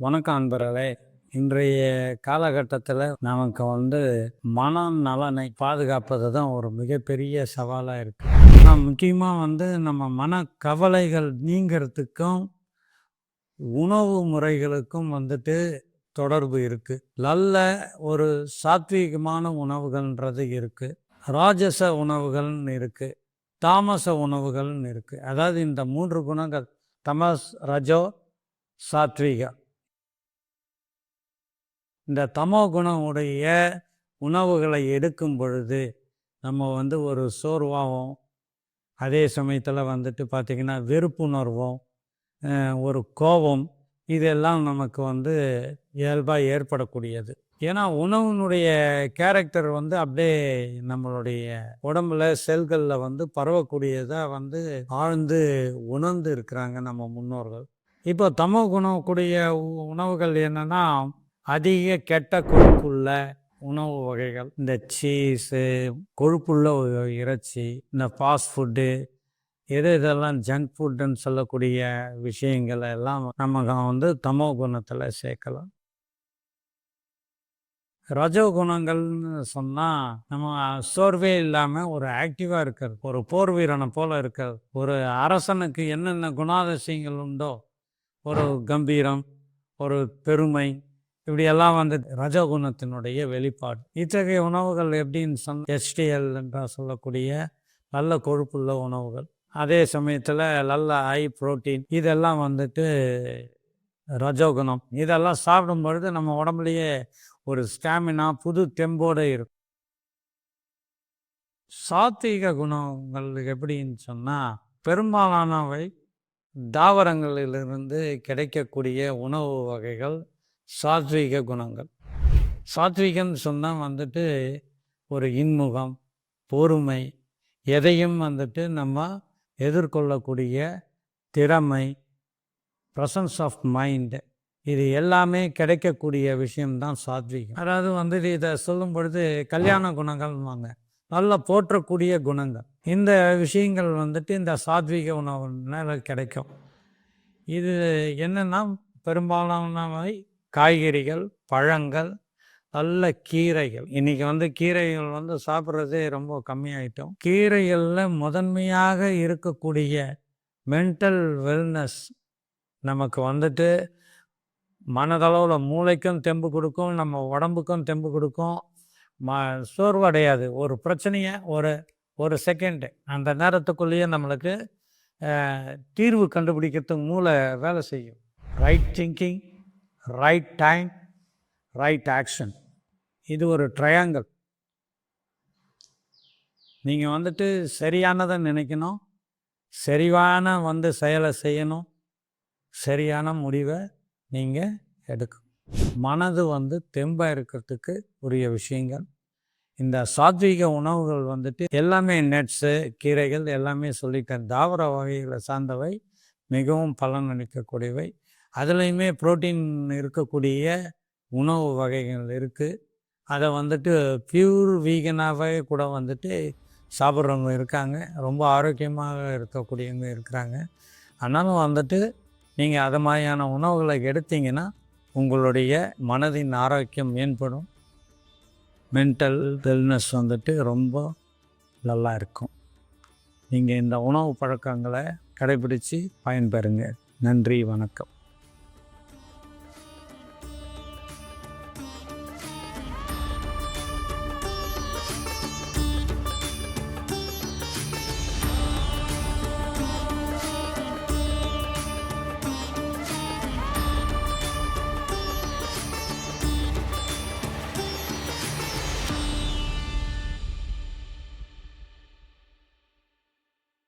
வணக்கம் அன்பர்களே இன்றைய காலகட்டத்தில் நமக்கு வந்து மன நலனை பாதுகாப்பது தான் ஒரு மிகப்பெரிய சவாலாக இருக்குது ஆனால் முக்கியமாக வந்து நம்ம மன கவலைகள் நீங்கிறதுக்கும் உணவு முறைகளுக்கும் வந்துட்டு தொடர்பு இருக்குது நல்ல ஒரு சாத்வீகமான உணவுகள்ன்றது இருக்குது ராஜச உணவுகள்னு இருக்குது தாமச உணவுகள்னு இருக்குது அதாவது இந்த மூன்று குணங்கள் தமஸ் ரஜோ சாத்விகா. இந்த தமோ குணமுடைய உணவுகளை எடுக்கும் பொழுது நம்ம வந்து ஒரு சோர்வாகவும் அதே சமயத்தில் வந்துட்டு பார்த்திங்கன்னா வெறுப்புணர்வும் ஒரு கோபம் இதெல்லாம் நமக்கு வந்து இயல்பாக ஏற்படக்கூடியது. ஏன்னா உணவினுடைய கேரக்டர் வந்து அப்படியே நம்மளுடைய உடம்புல செல்களில் வந்து பரவக்கூடியதாக வந்து ஆழ்ந்து உணர்ந்து இருக்கிறாங்க நம்ம முன்னோர்கள். இப்போ தமோ குணக்கூடிய உ- உணவுகள் என்னென்னா அதிக கெட்ட கொழுப்புள்ள உணவு வகைகள் இந்த சீஸு கொழுப்புள்ள இறைச்சி இந்த ஃபாஸ்ட் ஃபுட்டு எது இதெல்லாம் ஜங்க் ஃபுட்டுன்னு சொல்லக்கூடிய விஷயங்களை எல்லாம் நம்ம வந்து தமோ குணத்தில் சேர்க்கலாம். ரஜோ குணங்கள்னு சொன்னால் நம்ம சோர்வே இல்லாமல் ஒரு ஆக்டிவாக இருக்கிறது ஒரு போர் வீரனை போல் இருக்கிறது. ஒரு அரசனுக்கு என்னென்ன குணாதிசயங்கள் உண்டோ ஒரு கம்பீரம் ஒரு பெருமை இப்படியெல்லாம் வந்து ரஜகுணத்தினுடைய வெளிப்பாடு. இத்தகைய உணவுகள் எப்படின்னு சொன்ன எஸ்டிஎல் என்று சொல்லக்கூடிய நல்ல கொழுப்புள்ள உணவுகள். அதே சமயத்தில் நல்ல ஹை புரோட்டீன் இதெல்லாம் வந்துட்டு ரஜோகுணம். இதெல்லாம் சாப்பிடும் பொழுது நம்ம உடம்புலையே ஒரு ஸ்டாமினா புது தெம்போடு இருக்கும். சாத்வீக குணங்கள் எப்படின்னு சொன்னால் பெரும்பாலானவை தாவரங்களிலிருந்து கிடைக்கக்கூடிய உணவு வகைகள் சாத்வீக குணங்கள். சாத்வீகம்னு சொன்னால் வந்துட்டு ஒரு இன்முகம் பொறுமை எதையும் வந்துட்டு நம்ம எதிர்கொள்ளக்கூடிய திறமை ப்ரசன்ஸ் ஆஃப் மைண்டு இது எல்லாமே கிடைக்கக்கூடிய விஷயம்தான் சாத்வீகம். அதாவது வந்துட்டு இதை சொல்லும் பொழுது கல்யாண குணங்கள்வாங்க நல்ல போற்றக்கூடிய குணங்கள். இந்த விஷயங்கள் வந்துட்டு இந்த சாத்வீக உணவுனால கிடைக்கும். இது என்னென்னா பெரும்பாலானவை காய்கறிகள் பழங்கள் நல்ல கீரைகள். இன்னைக்கு வந்து கீரைகள் வந்து சாப்பிட்றதே ரொம்ப கம்மியாயிட்டோம். கீரைகளில் முதன்மையாக இருக்கக்கூடிய மென்டல் வெல்னஸ் நமக்கு வந்துட்டு மனதளவில் மூளைக்கும் தெம்பு கொடுக்கும் நம்ம உடம்புக்கும் தெம்பு கொடுக்கும். ம சோர்வடையாது. ஒரு பிரச்சனையை ஒரு ஒரு செகண்டு அந்த நேரத்துக்குள்ளேயே நம்மளுக்கு தீர்வு கண்டுபிடிக்கிறதுக்கு மூளை வேலை செய்யும். Right thinking right time right action இது ஒரு ட்ரையாங்கிள் நீங்கள் வந்துட்டு சரியானதை நினைக்கணும் சரிவான வந்து செயலை செய்யணும் சரியான முடிவை நீங்கள் எடுக்கணும். மனது வந்து தெம்பாக இருக்கிறதுக்கு உரிய விஷயங்கள். இந்த சாத்வீக உணவுகள் வந்துட்டு எல்லாமே நட்ஸு கீரைகள் எல்லாமே சொல்லிட்டேன் தாவர வகைகளை சார்ந்தவை மிகவும் பலன் அளிக்கக்கூடியவை. அதுலேயுமே புரோட்டீன் இருக்கக்கூடிய உணவு வகைகள் இருக்குது அதை வந்துட்டு பியூர் வீகனாகவே கூட வந்துட்டு சாப்பிட்றவங்க இருக்காங்க. ரொம்ப ஆரோக்கியமாக இருக்கக்கூடியவங்க இருக்கிறாங்க. ஆனாலும் வந்துட்டு நீங்கள் அது மாதிரியான உணவுகளை எடுத்தீங்கன்னா உங்களுடைய மனதின் ஆரோக்கியம் மேம்படும். மென்டல் வெல்னஸ் வந்துட்டு ரொம்ப நல்லா இருக்கும். நீங்கள் இந்த உணவு பழக்கங்களை கடைபிடித்து பயன்பெறுங்க. நன்றி வணக்கம்.